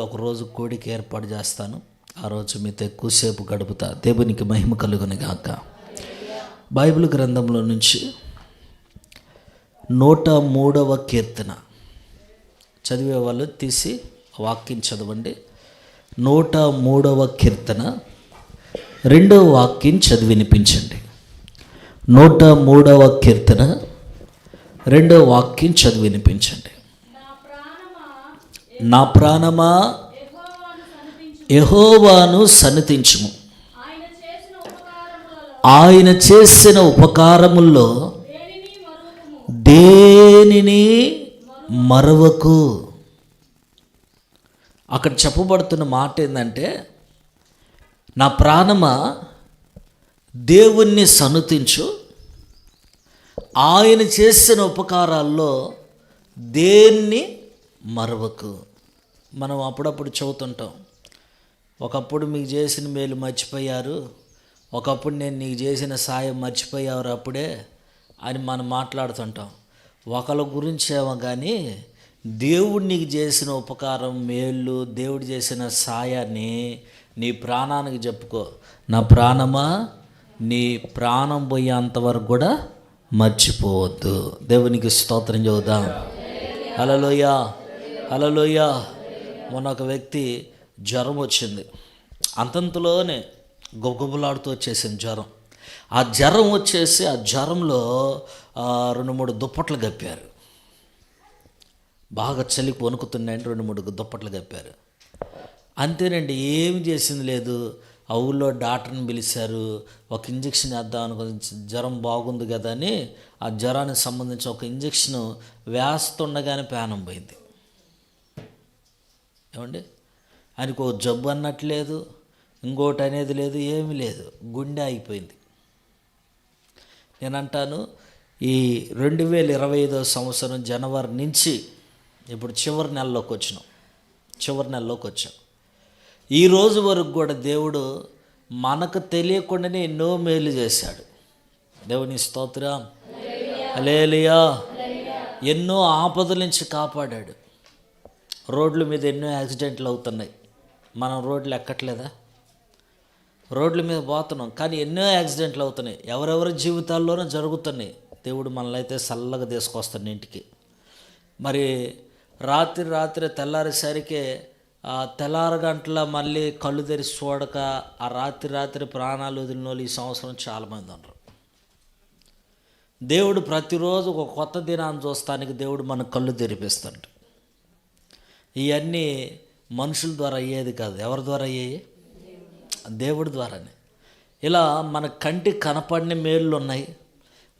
ఒకరోజు కోడికి ఏర్పాటు చేస్తాను. ఆ రోజు మీతో ఎక్కువసేపు గడుపుతా. దేవునికి మహిమ కలుగుని గాక. బైబిల్ గ్రంథంలో నుంచి నూట మూడవ కీర్తన. చదివే వాళ్ళు తీసి వాక్యం చదవండి. నూట మూడవ కీర్తన. రెండవ వాక్యం చదివి వినిపించండి. నూట మూడవ కీర్తన. రెండవ వాక్యం చదివి వినిపించండి. నా ప్రాణమా? యహోవాను సన్నతించుము ఆయన చేసిన ఉపకారముల్లో దేనిని మరవకు? అక్కడ చెప్పబడుతున్న మాట ఏంటంటే నా ప్రాణమ? దేవుణ్ణి సనుతించు ఆయన చేసిన ఉపకారాల్లో దేన్ని మరవకు? మనం అప్పుడప్పుడు చదువుతుంటాం. ఒకప్పుడు మీకు చేసిన మేలు మర్చిపోయారు. ఒకప్పుడు నేను నీకు చేసిన సాయం మర్చిపోయారు అప్పుడే అని మనం మాట్లాడుతుంటాం. ఒకళ్ళ గురించి ఏమో కానీ దేవుడు నీకు చేసిన ఉపకారం మేలు దేవుడు చేసిన సాయాన్ని నీ ప్రాణానికి చెప్పుకో. నా ప్రాణమా? నీ ప్రాణం పోయేంత వరకు కూడా మర్చిపోవద్దు. దేవునికి స్తోత్రం చదువుదాం హలలోయ హలలోయ మొన్న ఒక వ్యక్తి జ్వరం వచ్చింది. అంతంతలోనే గొగ్గబులాడుతూ వచ్చేసింది జ్వరం. ఆ జ్వరం వచ్చేసి ఆ జ్వరంలో రెండు మూడు దుప్పట్లు కప్పారు. బాగా చలికి వణుకుతున్నాయని రెండు మూడు దుప్పట్లు కప్పారు. అంతేనండి ఏమి చేసింది లేదు. ఆ ఊళ్ళో డాక్టర్ని పిలిచారు ఒక ఇంజక్షన్ వేద్దాం అనుకుని జ్వరం బాగుంది కదా అని ఆ జ్వరానికి సంబంధించి ఒక ఇంజక్షన్ వేస్తుండగానే ప్రాణం పోయింది. ఏమండి? ఆయనకు జబ్బు అన్నట్లేదు ఇంకోటి అనేది లేదు ఏమీ లేదు. గుండె అయిపోయింది నేను అంటాను ఈ రెండు వేల ఇరవై ఐదో సంవత్సరం జనవరి నుంచి ఇప్పుడు చివరి నెలలోకి వచ్చినాం. చివరి నెలలోకి వచ్చాం. ఈ రోజు వరకు కూడా దేవుడు మనకు తెలియకుండానే ఎన్నో మేలు చేశాడు. దేవుని స్తోత్రం. అలేలియా ఎన్నో ఆపదల నుంచి కాపాడాడు. రోడ్ల మీద ఎన్నో యాక్సిడెంట్లు అవుతున్నాయి. మనం రోడ్లు ఎక్కట్లేదా? రోడ్ల మీద పోతున్నాం కానీ ఎన్నో యాక్సిడెంట్లు అవుతున్నాయి. ఎవరెవరి జీవితాల్లోనూ జరుగుతున్నాయి. దేవుడు మనల్ని అయితే చల్లగా తీసుకొస్తాడు ఇంటికి. మరి రాత్రి రాత్రి తెల్లారేసరికి ఆ తెల్లారు గంటల మళ్ళీ కళ్ళు తెరిచి చూడక ఆ రాత్రి రాత్రి ప్రాణాలు వదిలిన వాళ్ళు ఈ సంవత్సరం చాలామంది ఉన్నారు. దేవుడు ప్రతిరోజు ఒక కొత్త దినాన్ని చూస్తానికి దేవుడు మన కళ్ళు తెరిపిస్తాడు. ఇవన్నీ మనుషుల ద్వారా అయ్యేది కాదు. ఎవరి ద్వారా అయ్యాయి? దేవుడి ద్వారానే. ఇలా మన కంటి కనపడిన మేళ్ళు ఉన్నాయి.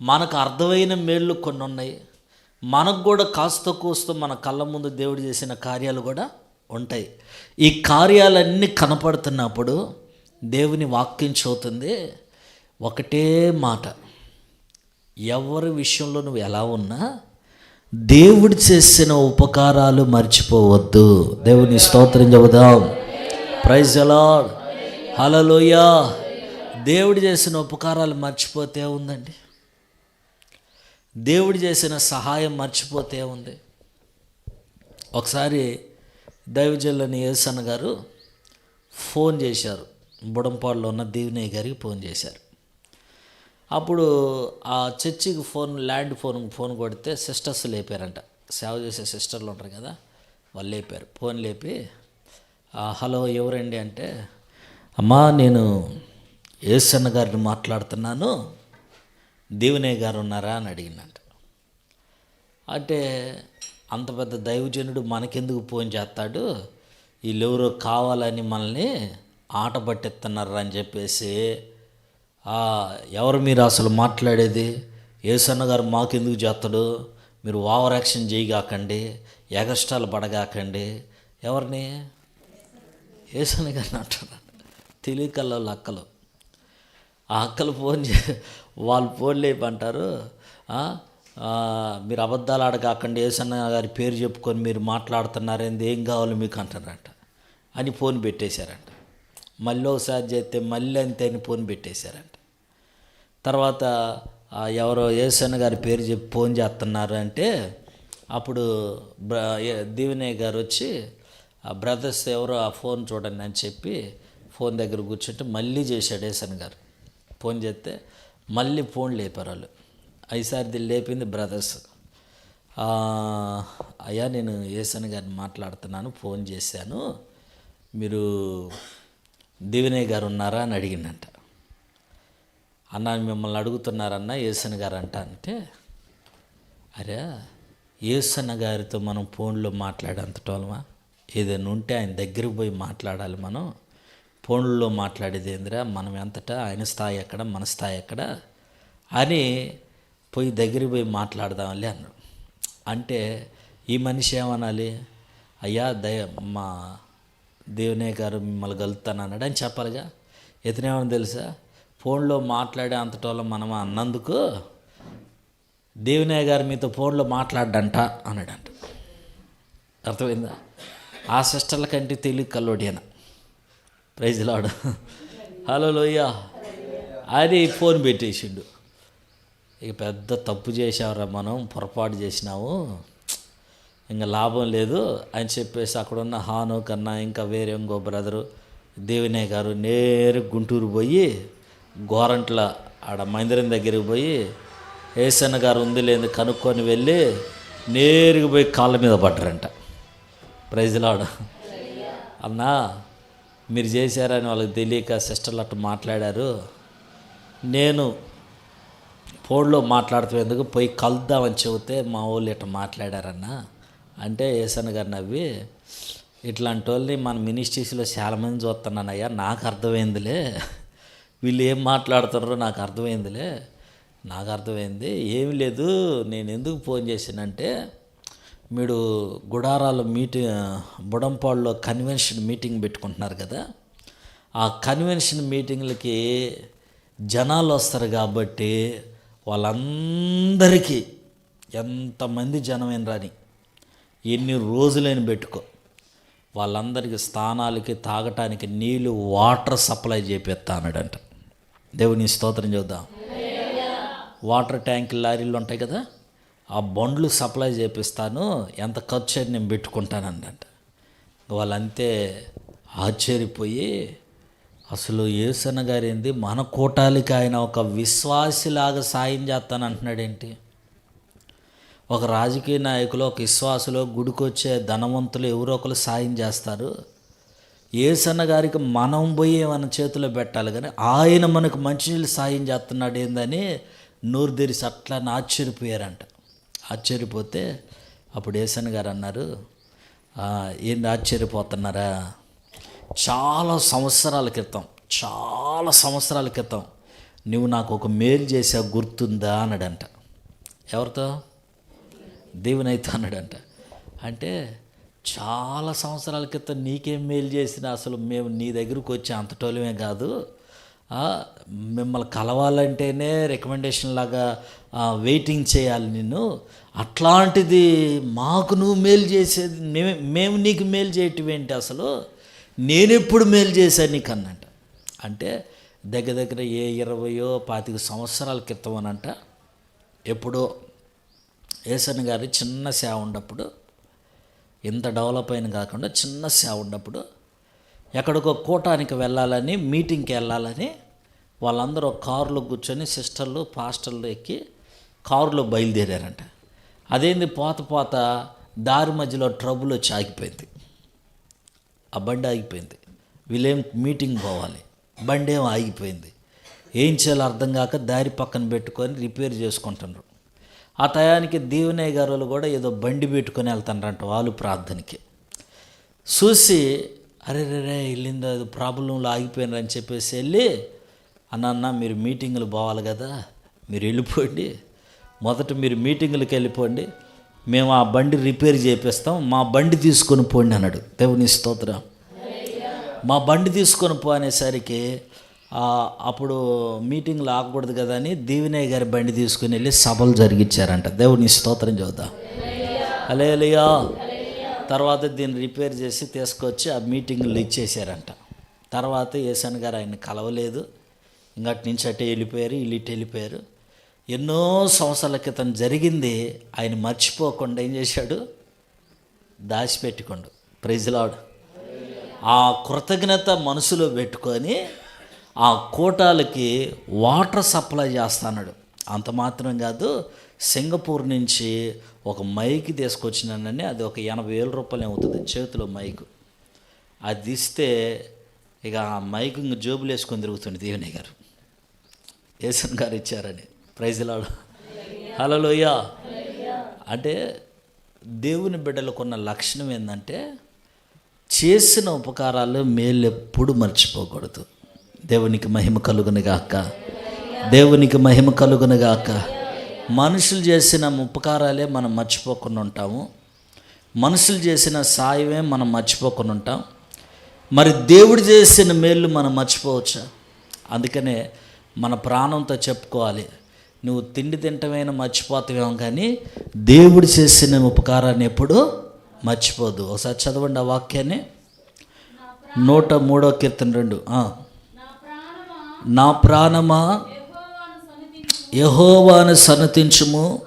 మనకు అర్థమైన మేళ్ళు కొన్ని ఉన్నాయి. మనకు కూడా కాస్త కూస్తూ మన కళ్ళ ముందు దేవుడు చేసిన కార్యాలు కూడా ఉంటాయి. ఈ కార్యాలన్నీ కనపడుతున్నప్పుడు దేవుని వాక్యం చదువుతుంది ఒకటే మాట. ఎవరి విషయంలో నువ్వు ఎలా ఉన్నా దేవుడు చేసిన ఉపకారాలు మర్చిపోవద్దు. దేవుని స్తోత్రం చెబుదాం. ప్రైజ్ ఎలా హలలోయ దేవుడు చేసిన ఉపకారాలు మర్చిపోతే ఉందండి. దేవుడు చేసిన సహాయం మర్చిపోతే ఉంది. ఒకసారి దైవజల్లని యేసన్న గారు ఫోన్ చేశారు. బుడంపాడులో ఉన్న దీవినయ్య గారికి ఫోన్ చేశారు. అప్పుడు ఆ చర్చికి ఫోన్ ల్యాండ్ ఫోన్ ఫోన్ కొడితే సిస్టర్స్ లేపారంట. సేవ చేసే సిస్టర్లు ఉంటారు కదా వాళ్ళు లేపారు. ఫోన్ లేపి హలో ఎవరండి? అంటే అమ్మా నేను ఏసన్న గారిని మాట్లాడుతున్నాను. దీవనయ్య గారు ఉన్నారా? అని అడిగినంట అంటే అంత పెద్ద దైవజనుడు మనకెందుకు ఫోన్ చేస్తాడు? వీళ్ళెవరో కావాలని మనల్ని ఆట పట్టిస్తున్నారు? అని చెప్పేసి ఎవరు మీరు అసలు మాట్లాడేది? ఏసన్న గారు మాకెందుకు చేస్తాడు? మీరు ఓవర్ యాక్షన్ చేయగాకండి ఎగస్టాలు పడగాకండి. ఎవరిని? ఏసన్న గారిని అంటున్నాడు తెలియకల్లో అక్కలు. ఆ అక్కలు ఫోన్ చే వాళ్ళు ఫోన్ లేపి మీరు అబద్ధాలు ఆడకాకండి ఏసన్న గారి పేరు చెప్పుకొని మీరు మాట్లాడుతున్నారేంది ఏం కావాలి మీకు అంటారంట. అని ఫోన్ పెట్టేశారంట. మళ్ళీ ఒకసారి చేస్తే మళ్ళీ అంతే అని ఫోన్ పెట్టేశారంట. తర్వాత ఎవరో యేసన్న గారి పేరు చెప్పి ఫోన్ చేస్తున్నారు అంటే అప్పుడు బ్ర- ఏ- గారు వచ్చి ఆ బ్రదర్స్ ఎవరో ఆ ఫోన్ చూడండి అని చెప్పి ఫోన్ దగ్గర కూర్చుంటే మళ్ళీ చేశాడు యేసన్ గారు. ఫోన్ చేస్తే మళ్ళీ ఫోన్ లేపారు వాళ్ళు. ఐసారిది లేపింది బ్రదర్స్. అయ్యా నేను యేసన్ గారిని మాట్లాడుతున్నాను ఫోన్ చేశాను. మీరు దివినయ్ గారు ఉన్నారా అని అడిగిందంట. అన్న మిమ్మల్ని అడుగుతున్నారన్న ఏసన్ గారు అంట అంటే అరే ఏసన్న గారితో మనం ఫోన్లో మాట్లాడేంతటోళ్ళమా ఏదైనా ఉంటే ఆయన దగ్గరికి పోయి మాట్లాడాలి మనం. ఫోన్లో మాట్లాడేది ఏందిరా? మనం ఎంతటా? ఆయన స్థాయి ఎక్కడ? మన స్థాయి ఎక్కడ? అని పోయి దగ్గరికి పోయి మాట్లాడదాంలే అన్నాడు. అంటే ఈ మనిషి ఏమనాలి? అయ్యా దయ మా దేవునే గారు మిమ్మల్ని కలుపుతాను అన్నాడు అని చెప్పాలిగా. ఇతనేమని తెలుసా? ఫోన్లో మాట్లాడే అంతటోళ్ళం మనం అన్నందుకు దేవునయ్య గారు మీతో ఫోన్లో మాట్లాడంట అన్నాడంట. అర్థమైందా? ఆ సిస్టర్ల కంటే తెలివి కల్లోడియన. ప్రైజ్ లాడు హలో లోయ్యా అది ఫోన్ పెట్టేసిండు. ఇక పెద్ద తప్పు చేసావురా మనం పొరపాటు చేసినాము ఇంకా లాభం లేదు అని చెప్పేసి అక్కడ ఉన్న హాను కన్నా ఇంకా వేరే ఇంకో బ్రదరు దేవినాయ్ గారు నేరు గుంటూరు పోయి గోరంట్ల ఆడ మందిరం దగ్గరికి పోయి ఏసన్న గారు ఉంది లేని కనుక్కొని వెళ్ళి నేరుగా పోయి కాళ్ళ మీద పడ్డారంట. ప్రైజ్లాడు అన్నా మీరు చేశారని వాళ్ళకి తెలియక సిస్టర్లు అట్టు మాట్లాడారు. నేను ఫోన్లో మాట్లాడుతున్నందుకు పోయి కలుద్దామని చెబితే మా వాళ్ళు ఇట్లా మాట్లాడారన్నా. అంటే ఏసన్ గారు నవ్వి ఇట్లాంటి వాళ్ళని మన మినిస్ట్రీస్లో చాలామంది చూస్తున్నానయ్యా నాకు అర్థమైందిలే. వీళ్ళు ఏం మాట్లాడుతున్నారో నాకు అర్థమైందిలే. నాకు అర్థమైంది ఏమి లేదు నేను ఎందుకు ఫోన్ చేశానంటే మీరు గుడారాల మీటింగ్ బుడంపాడులో కన్వెన్షన్ మీటింగ్ పెట్టుకుంటున్నారు కదా ఆ కన్వెన్షన్ మీటింగ్లకి జనాలు వస్తారు కాబట్టి వాళ్ళందరికీ ఎంతమంది జనమైన రాని ఎన్ని రోజులైన పెట్టుకో వాళ్ళందరికీ స్థానాలకి తాగటానికి నీళ్ళు వాటర్ సప్లై చేపిస్తా అన్నాడంట. దేవుని స్తోత్రం చూద్దాం. వాటర్ ట్యాంక్ లారీలు ఉంటాయి కదా ఆ బండ్లు సప్లై చేపిస్తాను ఎంత ఖర్చు అని నేను పెట్టుకుంటానంట వాళ్ళంతే ఆశ్చర్యపోయి అసలు ఏసన్న గారు ఏంది మన కూటాలికి ఆయన ఒక విశ్వాసిలాగా సాయం చేస్తాను అంటున్నాడేంటి ఒక రాజకీయ నాయకులు ఒక విశ్వాసులో గుడికొచ్చే ధనవంతులు ఎవరో ఒకరు సాయం చేస్తారు. ఏసన్న గారికి మనం పోయి మన చేతిలో పెట్టాలి కానీ ఆయన మనకు మంచినీళ్ళు సాయం చేస్తున్నాడు ఏందని నోరు తెరిసి అట్లా ఆశ్చర్యపోయారంట. ఆశ్చర్యపోతే అప్పుడు ఏసన్న గారు అన్నారు ఏంది ఆశ్చర్యపోతున్నారా? చాలా సంవత్సరాల క్రితం చాలా సంవత్సరాల క్రితం నువ్వు నాకు ఒక మేలు చేసా గుర్తుందా? అన్నాడంట. ఎవరితో? దేవునైతే అన్నాడంట. అంటే చాలా సంవత్సరాల క్రితం నీకేం మేలు చేసినా అసలు మేము నీ దగ్గరకు వచ్చి అంతటోళమే కాదు. మిమ్మల్ని కలవాలంటేనే రికమెండేషన్ లాగా వెయిటింగ్ చేయాలి నిన్ను. అట్లాంటిది మాకు నువ్వు మేలు చేసేది మేమే మేము నీకు మేలు చేయటం ఏంటి అసలు? నేనెప్పుడు మేలు చేశాను నీకు అన్నంట అంటే దగ్గర దగ్గర ఏ ఇరవయో పాతిక సంవత్సరాల క్రితం అనంట. ఎప్పుడో ఏసన్ గారి చిన్న సేవ ఉన్నప్పుడు ఇంత డెవలప్ అయిన కాకుండా చిన్న సేవ ఉన్నప్పుడు ఎక్కడికో కూటానికి వెళ్ళాలని మీటింగ్కి వెళ్ళాలని వాళ్ళందరూ కారులో కూర్చొని సిస్టర్లు పాస్టర్లు ఎక్కి కారులో బయలుదేరారంట. అదేంది పోత పోత దారి మధ్యలో ట్రబుల్ వచ్చి ఆగిపోయింది. ఆ బండి ఆగిపోయింది. వీళ్ళేం మీటింగ్ పోవాలి. బండి ఏం ఆగిపోయింది. ఏం చేయాలో అర్థం కాక దారి పక్కన పెట్టుకొని రిపేర్ చేసుకుంటున్నారు. ఆ టయానికి దీవనయ్య గారు వాళ్ళు కూడా ఏదో బండి పెట్టుకొని వెళ్తారంట వాళ్ళు ప్రార్థనకి. చూసి అరే రే రే ఏదో అది ప్రాబ్లంలో ఆగిపోయినారు అని చెప్పేసి వెళ్ళి అన్న మీరు మీటింగులు పోవాలి కదా మీరు వెళ్ళిపోండి. మొదట మీరు మీటింగులకు వెళ్ళిపోండి. మేము ఆ బండి రిపేర్ చేపిస్తాం. మా బండి తీసుకొని పోండి అన్నాడు. దేవుని స్తోత్రం. మా బండి తీసుకొని పో అనేసరికి అప్పుడు మీటింగ్లు ఆగకూడదు కదా అని దీవినయ్య గారి బండి తీసుకుని వెళ్ళి సభలు జరిగించారంట దేవుని స్తోత్రం చూద్దాం అలేలియా తర్వాత దీన్ని రిపేర్ చేసి తీసుకొచ్చి ఆ మీటింగ్లు ఇచ్చేసారంట. తర్వాత ఏసన్ గారు ఆయన కలవలేదు. ఇంకటి నుంచి అటే వెళ్ళిపోయారు వీళ్ళు ఇటు వెళ్ళిపోయారు. ఎన్నో సంవత్సరాల క్రితం జరిగింది. ఆయన మర్చిపోకుండా ఏం చేశాడు? దాచిపెట్టుకోండు. ప్రైజ్లాడు ఆ కృతజ్ఞత మనసులో పెట్టుకొని ఆ కోటాలకి వాటర్ సప్లై చేస్తాడు అంత మాత్రం కాదు సింగపూర్ నుంచి ఒక మైక్ తీసుకొచ్చినానని అది ఒక ఎనభై వేల రూపాయలు అవుతుంది చేతిలో మైక్. అది ఇస్తే ఇక ఆ మైక్ ఇంక జోబులు వేసుకొని తిరుగుతుంది దేవుని గారు. ఏసన్ గారు ఇచ్చారని. Praise lord. హలోయ అంటే దేవుని బిడ్డలకున్న లక్షణం ఏంటంటే చేసిన ఉపకారాలు మేలు ఎప్పుడు మర్చిపోకూడదు. దేవునికి మహిమ కలుగునుగాక దేవునికి మహిమ కలుగునుగాక మనుషులు చేసిన ఉపకారాలే మనం మర్చిపోకుండా ఉంటాము. మనుషులు చేసిన సాయమే మనం మర్చిపోకుండా ఉంటాం. మరి దేవుడు చేసిన మేలు మనం మర్చిపోవచ్చా? అందుకనే మన ప్రాణంతో చెప్పుకోవాలి. నువ్వు తిండి తింటమైనా మర్చిపోతావేమో కానీ దేవుడు చేసిన ఉపకారాన్ని ఎప్పుడూ మర్చిపోదు. ఒకసారి చదవండి ఆ వాక్యాన్ని. నూట మూడో కీర్తన రెండు. నా ప్రాణమా? యహోవాను సన్నతించుము.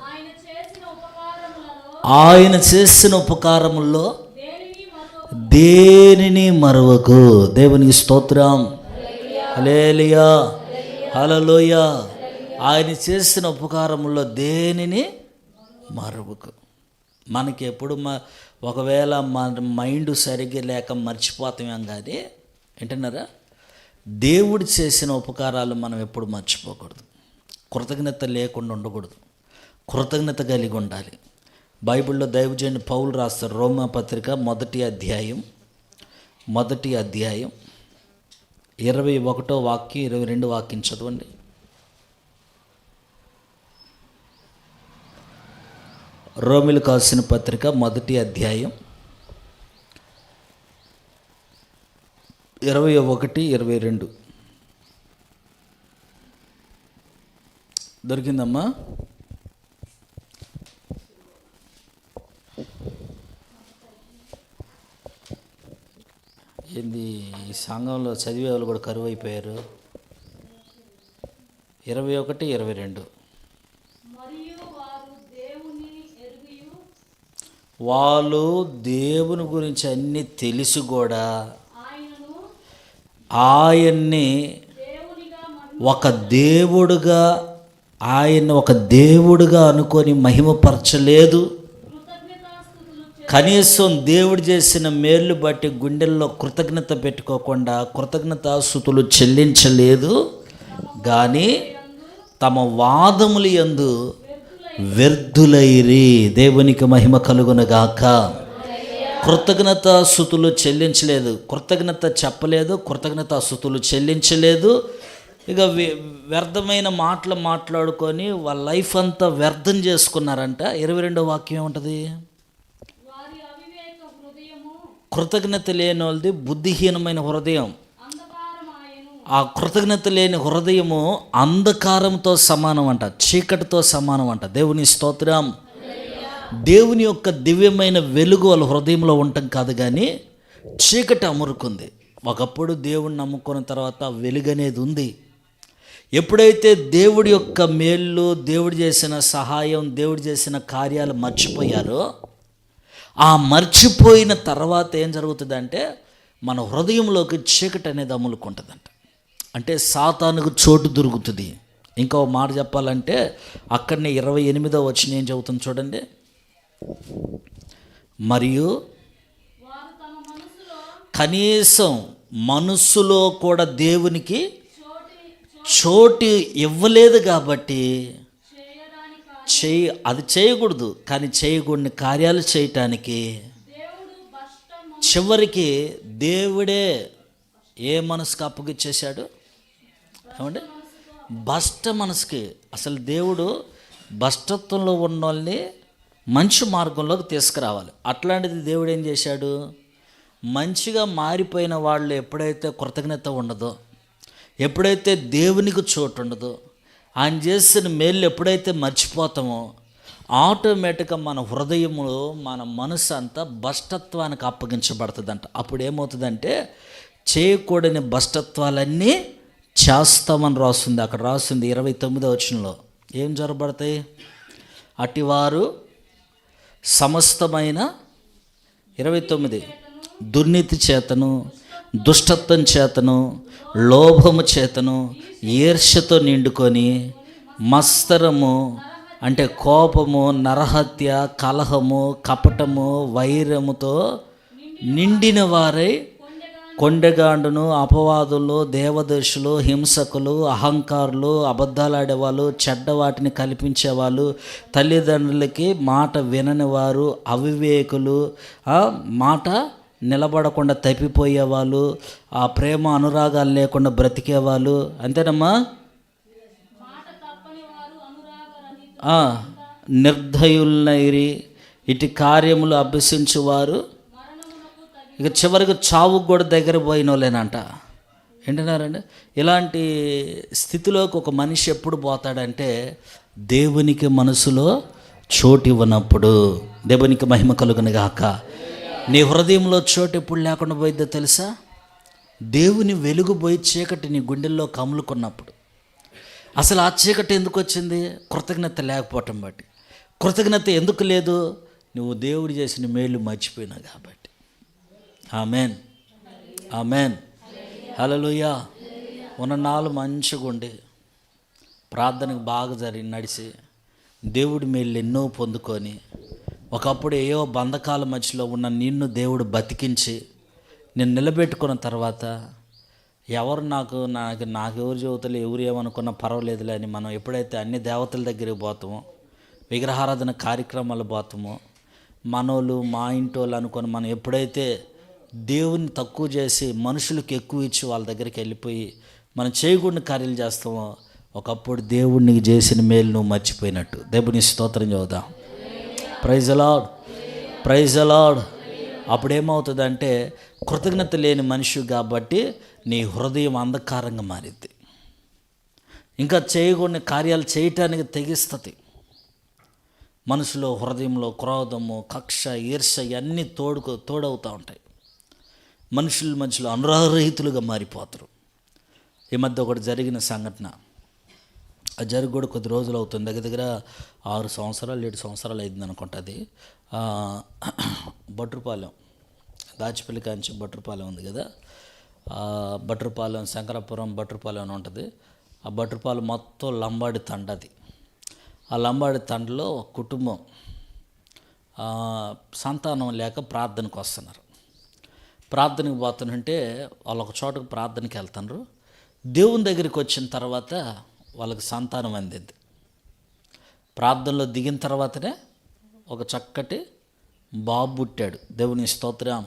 ఆయన చేసిన ఉపకారముల్లో దేనిని మరవకు? దేవునికి స్తోత్రం. హలేలియా హలలోయ ఆయన చేసిన ఉపకారముల్లో దేనిని మరవకు? మనకి ఎప్పుడు మ ఒకవేళ మన మైండ్ సరిగ్గా లేక మర్చిపోతామేం కానీ వింటున్నారా? దేవుడు చేసిన ఉపకారాలు మనం ఎప్పుడు మర్చిపోకూడదు. కృతజ్ఞత లేకుండా ఉండకూడదు. కృతజ్ఞత కలిగి ఉండాలి. బైబిల్లో దైవజనుడు పౌలు రాస్తారు రోమా పత్రిక మొదటి అధ్యాయం మొదటి అధ్యాయం ఇరవై ఒకటో వాక్యం ఇరవై రెండు వాక్యం చదవండి. రోమిలు కాసిన పత్రిక మొదటి అధ్యాయం ఇరవై ఒకటి ఇరవై రెండు. దొరికిందమ్మా? ఏంది ఈ సంఘంలో చదివే వాళ్ళు కూడా కరువు అయిపోయారు ఇరవై ఒకటి ఇరవై రెండు. వాళ్ళు దేవుని గురించి అన్నీ తెలిసి కూడా ఆయన్ని ఒక దేవుడుగా ఆయన ఒక దేవుడుగా అనుకొని మహిమపరచలేదు. కనీసం దేవుడు చేసిన మేలు బట్టి గుండెల్లో కృతజ్ఞత పెట్టుకోకుండా కృతజ్ఞతాస్థుతులు చెల్లించలేదు. కానీ తమ వాదములు యందు వ్యర్థులైరి. దేవునికి మహిమ కలుగునగాక. కృతజ్ఞత స్థుతులు చెల్లించలేదు. కృతజ్ఞత చెప్పలేదు కృతజ్ఞత స్థుతులు చెల్లించలేదు. ఇక వ్య- వ్యర్థమైన మాటలు మాట్లాడుకొని వాళ్ళ లైఫ్ అంతా వ్యర్థం చేసుకున్నారంట. ఇరవై రెండో వాక్యం ఏముంటుంది? కృతజ్ఞత లేని వాళ్ళది బుద్ధిహీనమైన హృదయం. ఆ కృతజ్ఞత లేని హృదయము అంధకారంతో సమానం అంట చీకటితో సమానం అంట దేవుని స్తోత్రం. దేవుని యొక్క దివ్యమైన వెలుగు వాళ్ళ హృదయంలో ఉండటం కాదు కానీ చీకటి అమురుకుంది. ఒకప్పుడు దేవుణ్ణి నమ్ముకున్న తర్వాత వెలుగు అనేది ఉంది. ఎప్పుడైతే దేవుడి యొక్క మేళ్ళు దేవుడు చేసిన సహాయం దేవుడు చేసిన కార్యాలు మర్చిపోయారో ఆ మర్చిపోయిన తర్వాత ఏం జరుగుతుందంటే మన హృదయంలోకి చీకటి అనేది అమ్ములుకుంటుందంట అంటే సాతానుకు చోటు దొరుకుతుంది. ఇంకో మాట చెప్పాలంటే అక్కడనే ఇరవై ఎనిమిదో వచ్చిన ఏం చెబుతుంది చూడండి. మరియు కనీసం మనస్సులో కూడా దేవునికి చోటు ఇవ్వలేదు కాబట్టి చేయి అది చేయకూడదు. కానీ చేయకూడని కార్యాలు చేయటానికి చివరికి దేవుడే ఏ మనసుకు అప్పగిచ్చేశాడు ఏమండి? భ్రష్ట మనసుకి. అసలు దేవుడు బష్టత్వంలో ఉన్న వాళ్ళని మంచి మార్గంలోకి తీసుకురావాలి. అట్లాంటిది దేవుడు ఏం చేశాడు? మంచిగా మారిపోయిన వాళ్ళు ఎప్పుడైతే కృతజ్ఞత ఉండదో ఎప్పుడైతే దేవునికి చోటు ఉండదో ఆయన చేసిన మేలు ఎప్పుడైతే మర్చిపోతామో ఆటోమేటిక్గా మన హృదయంలో మన మనసు అంతా భష్టత్వానికి అప్పగించబడుతుందంట. అప్పుడు ఏమవుతుందంటే చేయకూడని భష్టత్వాలన్నీ చేస్తామని రాస్తుంది. అక్కడ రాస్తుంది ఇరవై తొమ్మిదో వచనంలో. ఏం జరగబడతాయి? అటివారు సమస్తమైన ఇరవై తొమ్మిది. దుర్నీతి చేతను దుష్టత్వం చేతను లోభము చేతను ఈర్ష్యతో నిండుకొని మస్తరము అంటే కోపము నరహత్య కలహము కపటము వైరముతో నిండిన వారై కొండెగాండును అపవాదులు దేవదర్శులు హింసకులు అహంకారులు అబద్ధాలాడేవాళ్ళు చెడ్డ వాటిని కల్పించేవాళ్ళు తల్లిదండ్రులకి మాట వినని వారు అవివేకులు మాట నిలబడకుండా తప్పిపోయేవాళ్ళు ఆ ప్రేమ అనురాగాలు లేకుండా బ్రతికేవాళ్ళు. అంతేనమ్మా? ఆ, ఇటు కార్యములు అభ్యసించువారు ఇక చివరికి చావుకు కూడా దగ్గర పోయిన వాళ్ళేనంట ఏంటన్నారండి? ఇలాంటి స్థితిలోకి ఒక మనిషి ఎప్పుడు పోతాడంటే దేవునికి మనసులో చోటు ఇవ్వనప్పుడు. దేవునికి మహిమ కలుగునిగాక నీ హృదయంలో చోటు ఎప్పుడు లేకుండా పోయిద్దో తెలుసా? దేవుని వెలుగు పోయి చీకటి నీ గుండెల్లో కమ్ములుకున్నప్పుడు. అసలు ఆ చీకటి ఎందుకు వచ్చింది? కృతజ్ఞత లేకపోవటం బట్టి. కృతజ్ఞత ఎందుకు లేదు? నువ్వు దేవుడు చేసిన మేలు మర్చిపోయినావు కాబట్టి. ఆమెన్. ఆమెన్. హలోయ ఉన్న నాలుగు మంచిగా ఉండి ప్రార్థనకు బాగా జరిగి నడిచి దేవుడి మేలు ఎన్నో పొందుకొని ఒకప్పుడు ఏవో బంధకాల మధ్యలో ఉన్న నిన్ను దేవుడు బతికించి నేను నిలబెట్టుకున్న తర్వాత ఎవరు నాకు నాకు నాకెవరు చెబుతలే ఎవరు ఏమనుకున్నా పర్వాలేదులే అని మనం ఎప్పుడైతే అన్ని దేవతల దగ్గరికి పోతామో విగ్రహారాధన కార్యక్రమాలు పోతామో మనోళ్ళు మా ఇంటోళ్ళు అనుకొని మనం ఎప్పుడైతే దేవుని తక్కువ చేసి మనుషులకు ఎక్కువ ఇచ్చి వాళ్ళ దగ్గరికి వెళ్ళిపోయి మనం చేయకూడని కార్యాలు చేస్తామో ఒకప్పుడు దేవుడు నీకు చేసిన మేలు నువ్వు మర్చిపోయినట్టు. దేవుని స్తోత్రం చదువుదాం ప్రైజ్ అలాడ్ ప్రైజ్ అలాడ్ అప్పుడు ఏమవుతుందంటే కృతజ్ఞత లేని మనిషి కాబట్టి నీ హృదయం అంధకారంగా మారిద్ది ఇంకా చేయకూడని కార్యాలు చేయటానికి తెగిస్తుంది. మనసులో హృదయంలో క్రోధము కక్ష ఈర్ష ఇవన్నీ తోడుకు తోడవుతూ ఉంటాయి. మనుషుల మనుషులు అనురాగరహితులుగా మారిపోతారు. ఈ మధ్య ఒకటి జరిగిన సంఘటన. అది జరిగి కూడా కొద్ది రోజులు అవుతుంది. దగ్గర దగ్గర ఆరు సంవత్సరాలు ఏడు సంవత్సరాలు అయింది అనుకుంటుంది ఆ, బట్రుపాలెం దాచిపల్లి కాంచి బట్రుపాలెం ఉంది కదా. ఆ, బట్రుపాలెం శంకరపురం బట్రుపాలెం అని ఉంటుంది. ఆ బట్రుపాలెం మొత్తం లంబాడి తండది ఆ లంబాడి తండలో ఒక కుటుంబం సంతానం లేక ప్రార్థనకు వస్తున్నారు. ప్రార్థనకు పోతానంటే వాళ్ళు ఒక చోటకు ప్రార్థనకి వెళ్తున్నారు దేవుని దగ్గరికి వచ్చిన తర్వాత వాళ్ళకి సంతానం అందింది ప్రార్థనలో దిగిన తర్వాతనే ఒక చక్కటి బాబు పుట్టాడు. దేవుని స్తోత్రం.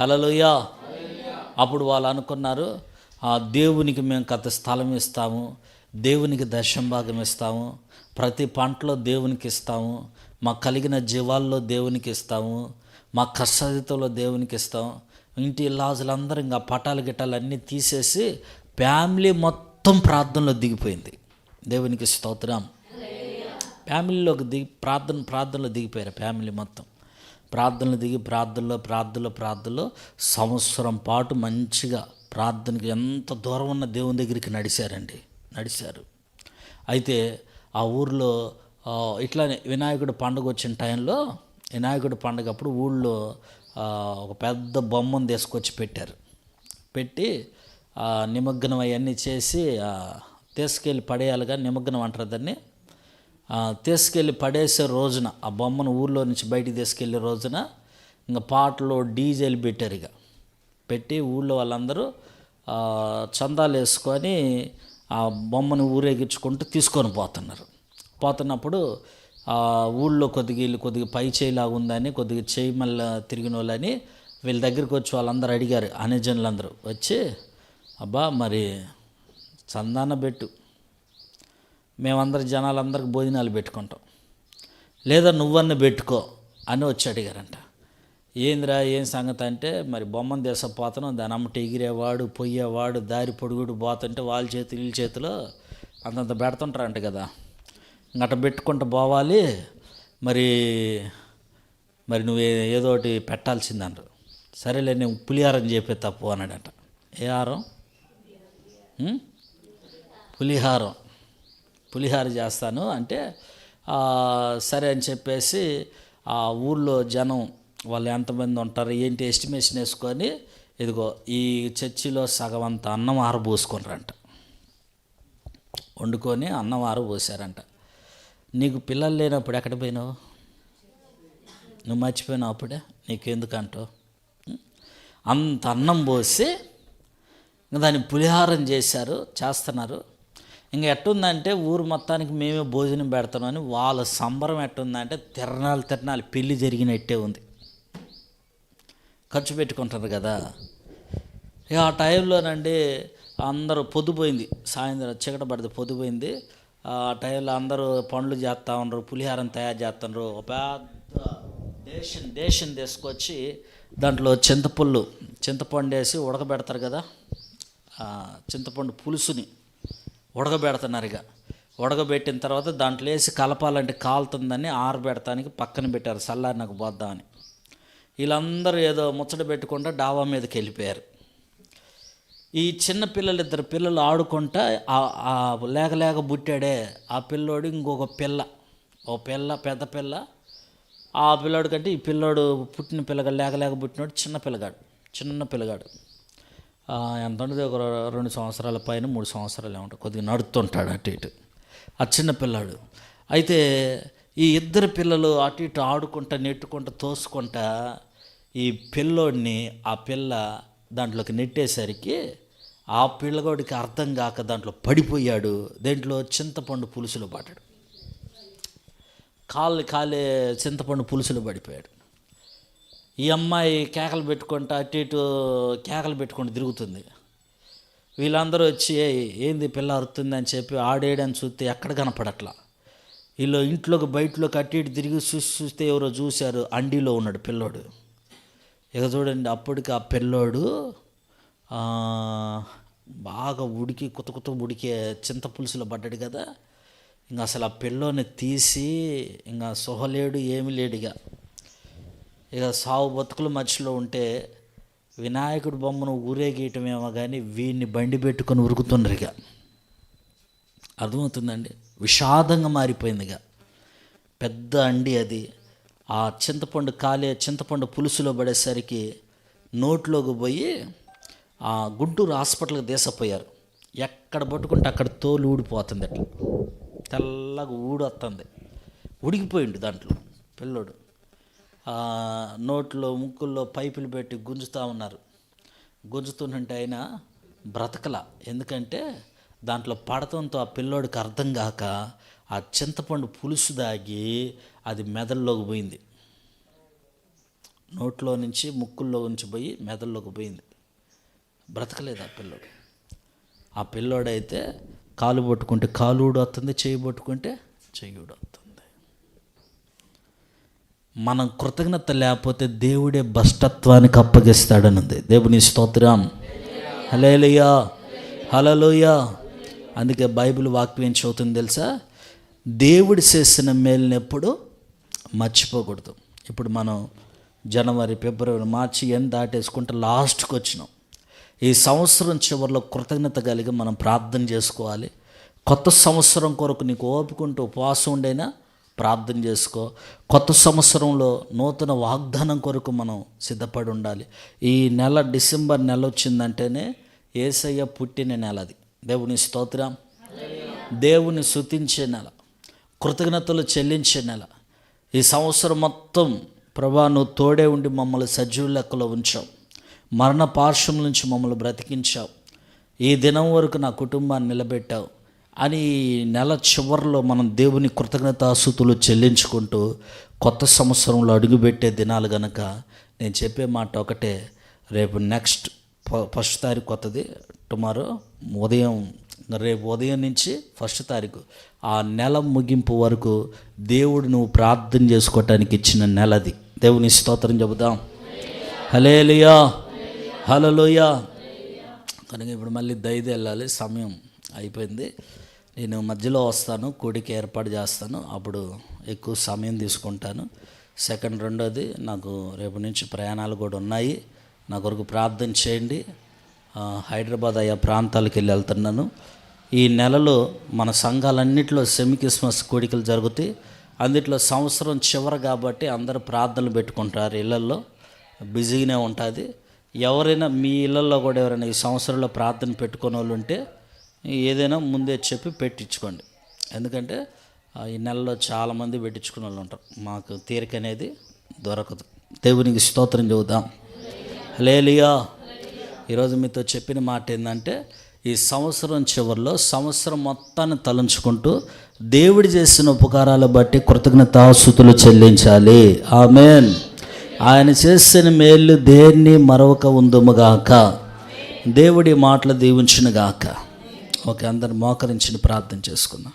హలలుయా అప్పుడు వాళ్ళు అనుకున్నారు ఆ దేవునికి మేము కథ స్థలం ఇస్తాము దేవునికి దశంభాగం ఇస్తాము ప్రతి పంటలో దేవునికి ఇస్తాము మాకు కలిగిన జీవాల్లో దేవునికి ఇస్తాము మా కష్టతలో దేవునికి ఇస్తాం. ఇంటి లాజులందరూ ఇంకా పటాలు గిటాలు అన్నీ తీసేసి ఫ్యామిలీ మొత్తం ప్రార్థనలో దిగిపోయింది. దేవునికి స్తోత్రం. ఫ్యామిలీలోకి దిగి ప్రార్థన ప్రార్థనలో దిగిపోయారు ఫ్యామిలీ మొత్తం. ప్రార్థనలు దిగి ప్రార్థనలో ప్రార్థనలో ప్రార్థనలో సంవత్సరం పాటు మంచిగా ప్రార్థనకి ఎంత దూరం ఉన్న దేవుని దగ్గరికి నడిచారండి. నడిచారు. అయితే ఆ ఊర్లో ఇట్లానే వినాయకుడు పండుగ వచ్చిన టైంలో వినాయకుడు పండుగ అప్పుడు ఊళ్ళో ఒక పెద్ద బొమ్మను తీసుకొచ్చి పెట్టారు. పెట్టి నిమగ్నం అవన్నీ చేసి తీసుకెళ్ళి పడేయాలిగా నిమగ్నం అంటారు దాన్ని. తీసుకెళ్ళి పడేసే రోజున ఆ బొమ్మను ఊర్లో నుంచి బయటికి తీసుకెళ్ళే రోజున ఇంకా పాటలు డీజేలు పెట్టారు ఇక. పెట్టి ఊళ్ళో వాళ్ళందరూ చందాలు వేసుకొని ఆ బొమ్మను ఊరేగించుకుంటూ తీసుకొని పోతున్నారు. పోతున్నప్పుడు ఊళ్ళో కొద్దిగా వీళ్ళు కొద్దిగా పై చేయిలాగా ఉందని కొద్దిగా చేయి మళ్ళీ తిరిగిన వాళ్ళని వీళ్ళ దగ్గరికి వచ్చి వాళ్ళందరూ అడిగారు అనేజనులందరూ. వచ్చి అబ్బా మరి చందాన పెట్టు. మేమందరం జనాలందరికి భోజనాలు పెట్టుకుంటాం. లేదా నువ్వన్న పెట్టుకో అని వచ్చి అడిగారంట. ఏందిరా ఏం సంగతి? అంటే మరి బొమ్మను దేశపోతను దాని అమ్మట ఎగిరేవాడు పొయ్యేవాడు దారి పొడుగుడు పోతుంటే వాళ్ళ చేతులు వీళ్ళ చేతిలో అంతంత పెడుతుంటారంట కదా. నటబెట్టుకుంటూ పెట్టుకుంటూ పోవాలి. మరి మరి నువ్వు ఏదో ఒకటి పెట్టాల్సిందన్నారు సరేలే నేను పులిహారం చెప్పే తప్పు అన్నాడట. ఏ హారం? ఉం? పులిహారం. పులిహార చేస్తాను అంటే సరే అని చెప్పేసి ఆ ఊళ్ళో జనం వాళ్ళు ఎంతమంది ఉంటారు ఏంటి ఎస్టిమేషన్ వేసుకొని ఇదిగో ఈ చర్చిలో సగం అంత అన్నం ఆరబోసుకున్నారంట. వండుకొని అన్నం ఆరబోసారంట. నీకు పిల్లలు లేనప్పుడు ఎక్కడ పోయినావు? నువ్వు మర్చిపోయినావు అప్పుడే? నీకెందుకు అంటావు? అంత అన్నం పోసి ఇంకా దాన్ని పులిహారం చేశారు చేస్తున్నారు. ఇంకా ఎట్టుందంటే ఊరు మొత్తానికి మేమే భోజనం పెడతామని వాళ్ళ సంబరం ఎట్టుందంటే తిరణాలు తిరణాలు పెళ్ళి జరిగినట్టే ఉంది. ఖర్చు పెట్టుకుంటారు కదా. ఇక ఆ టైంలోనండి అందరూ పొద్దుపోయింది సాయంత్రం చీకట పడితే పొద్దుపోయింది ఆ టైంలో అందరూ పండ్లు చేస్తూ ఉన్నారు పులిహారం తయారు చేస్తున్నారు. ఒక పెద్ద దేశం దేశం తీసుకొచ్చి దాంట్లో చింతపుల్లు చింతపండు వేసి ఉడకబెడతారు కదా చింతపండు పులుసుని ఉడకబెడుతున్నారు ఇక. ఉడకబెట్టిన తర్వాత దాంట్లో వేసి కలపాలంటే కాలుతుందని ఆరబెడతానికి పక్కన పెట్టారు సల్లారి నాకు పోద్దామని. వీళ్ళందరూ ఏదో ముచ్చట పెట్టుకుంటా డాబా మీదకి వెళ్ళిపోయారు. ఈ చిన్న పిల్లలు ఇద్దరు పిల్లలు ఆడుకుంటా ఆ- లేక లేక పుట్టాడే ఆ పిల్లోడు ఇంకొక పిల్ల ఓ పిల్ల పెద్ద పిల్ల. ఆ పిల్లోడు కంటే ఈ పిల్లోడు పుట్టిన పిల్లగాడు లేక లేక పుట్టినోడు చిన్న పిల్లగాడు చిన్న పిల్లగాడు. ఎంత ఉంటుంది ఒక రెండు సంవత్సరాల పైన మూడు సంవత్సరాలు ఏమంటారు కొద్దిగా నడుస్తుంటాడు అటు ఇటు. ఆ చిన్న పిల్లాడు. అయితే ఈ ఇద్దరు పిల్లలు అటు ఇటు ఆడుకుంటా నెట్టుకుంటా తోసుకుంటా ఈ పిల్లోడిని ఆ పిల్ల దాంట్లోకి నెట్టేసరికి ఆ పిల్లగాడికి అర్థం కాక దాంట్లో పడిపోయాడు. దేంట్లో? చింతపండు పులుసులో పడ్డాడు. కాళ్ళు కాలే చింతపండు పులుసులో పడిపోయాడు. ఈ అమ్మాయి కేకలు పెట్టుకుంటా అటు ఇటు కేకలు పెట్టుకుంటూ తిరుగుతుంది. వీళ్ళందరూ వచ్చి ఏంది పిల్ల అరుతుంది? అని చెప్పి ఆడేయడని చూస్తే ఎక్కడ కనపడట్లా. వీళ్ళు ఇంట్లోకి బయటలోకి అటు ఇటు తిరిగి చూసి చూస్తే ఎవరో చూశారు అండీలో ఉన్నాడు పిల్లోడు. ఇక చూడండి అప్పటికి ఆ పిల్లోడు బాగా ఉడికి కుత కొత్త ఉడికే చింత పులుసులో పడ్డాడు కదా. ఇంకా అసలు ఆ పిల్లోని తీసి ఇంకా సొహలేడు ఏమి లేడు ఇక. ఇక సావు బతుకులు మధ్యలో ఉంటే వినాయకుడి బొమ్మను ఊరేగేయటమేమో కానీ వీడిని బండి పెట్టుకొని ఉరుకుతున్నారు ఇక. అర్థమవుతుందండి? విషాదంగా మారిపోయింది ఇక. పెద్ద అండి అది. ఆ చింతపండు కాలే చింతపండు పులుసులో పడేసరికి నోట్లోకి పోయి ఆ గుంటూరు హాస్పిటల్కి తీసపోయారు ఎక్కడ పట్టుకుంటే అక్కడ తోలు ఊడిపోతుంది అట్లా. తెల్లగా ఊడొస్తుంది ఉడికిపోయిండు దాంట్లో పిల్లోడు. నోట్లో ముక్కుల్లో పైపులు పెట్టి గుంజుతూ ఉన్నారు. గుంజుతుంటే ఆయన బ్రతకల. ఎందుకంటే దాంట్లో పడతంతో ఆ పిల్లోడికి అర్థం కాక ఆ చింతపండు పులుసు దాగి అది మెదల్లోకి పోయింది. నోట్లో నుంచి ముక్కుల్లో నుంచి పోయి మెదల్లోకి పోయింది. బ్రతకలేదు ఆ పిల్లోడు. ఆ పిల్లోడైతే కాలు పట్టుకుంటే కాలు వస్తుంది చేయి పట్టుకుంటే చెయ్యి వస్తుంది. మనం కృతజ్ఞత లేకపోతే దేవుడే భ్రష్టత్వానికి అప్పగిస్తాడనుంది. దేవుని స్తోత్రం. హలేలుయా హలలుయా అందుకే బైబిల్ వాక్యం ఏం చదువుతుంది తెలుసా? దేవుడు చేసిన మేలినప్పుడు మర్చిపోకూడదు. ఇప్పుడు మనం జనవరి ఫిబ్రవరి మార్చి ఎండ్ దాటేసుకుంటే లాస్ట్కి వచ్చినాం. ఈ సంవత్సరం చివరిలో కృతజ్ఞత కలిగి మనం ప్రార్థన చేసుకోవాలి. కొత్త సంవత్సరం కొరకు నీకు ఓపుకుంటూ ఉపవాసం ఉండైనా ప్రార్థన చేసుకో. కొత్త సంవత్సరంలో నూతన వాగ్దానం కొరకు మనం సిద్ధపడి ఉండాలి. ఈ నెల డిసెంబర్ నెల వచ్చిందంటేనే ఏసయ్య పుట్టిన నెల అది. దేవుని స్తోత్రం. దేవుని శుతించే నెల. కృతజ్ఞతలు చెల్లించే నెల. ఈ సంవత్సరం మొత్తం ప్రభా నువ్వు తోడే ఉండి మమ్మల్ని సజీవ లెక్కలో ఉంచావు. మరణ పార్శ్వం నుంచి మమ్మల్ని బ్రతికించావు. ఈ దినం వరకు నా కుటుంబాన్ని నిలబెట్టావు అని నెల చివరిలో మనం దేవుని కృతజ్ఞతాసుతులు చెల్లించుకుంటూ కొత్త సంవత్సరంలో అడుగుపెట్టే దినాలు గనక నేను చెప్పే మాట ఒకటే. రేపు నెక్స్ట్ ఫస్ట్ తారీఖు కొత్తది. టుమారో ఉదయం రేపు ఉదయం నుంచి ఫస్ట్ తారీఖు. ఆ నెల ముగింపు వరకు దేవుడు నువ్వు ప్రార్థన చేసుకోవటానికి ఇచ్చిన నెలది. దేవుని స్తోత్రం చెబుదాం. హలేలుయా హలలుయా కనుక ఇప్పుడు మళ్ళీ దైది వెళ్ళాలి. సమయం అయిపోయింది. నేను మధ్యలో వస్తాను. కూడికి ఏర్పాటు చేస్తాను. అప్పుడు ఎక్కువ సమయం తీసుకుంటాను. సెకండ్ రెండోది నాకు రేపు నుంచి ప్రయాణాలు కూడా ఉన్నాయి. నా కొరకు ప్రార్థన చేయండి. హైదరాబాద్ అయ్యా ప్రాంతాలకు వెళ్ళి వెళ్తున్నాను. ఈ నెలలో మన సంఘాలన్నింటిలో సెమీ క్రిస్మస్ కోడికలు జరుగుతాయి. అందుట్లో సంవత్సరం చివర కాబట్టి అందరూ ప్రార్థనలు పెట్టుకుంటారు ఇళ్ళల్లో బిజీగానే ఉంటుంది. ఎవరైనా మీ ఇళ్ళల్లో కూడా ఎవరైనా ఈ సంవత్సరంలో ప్రార్థన పెట్టుకునే వాళ్ళు ఉంటే ఏదైనా ముందే చెప్పి పెట్టించుకోండి. ఎందుకంటే ఈ నెలలో చాలామంది పెట్టించుకునే వాళ్ళు ఉంటారు. మాకు తీరిక అనేది దొరకదు. దేవునికి స్తోత్రం చెబుదాం. లేలియా ఈరోజు మీతో చెప్పిన మాట ఏంటంటే ఈ సంవత్సరం చివరిలో సంవత్సరం మొత్తాన్ని తలంచుకుంటూ దేవుడు చేసిన ఉపకారాలు బట్టి కృతజ్ఞతాస్థుతులు చెల్లించాలి. ఆమెన్. ఆయన చేసిన మేలు దేన్ని మరొక ఉందుముగాక దేవుడి మాటలు దీవించునుగాక ఓకే అందరు మోకరించిన ప్రార్థన చేసుకుందాం.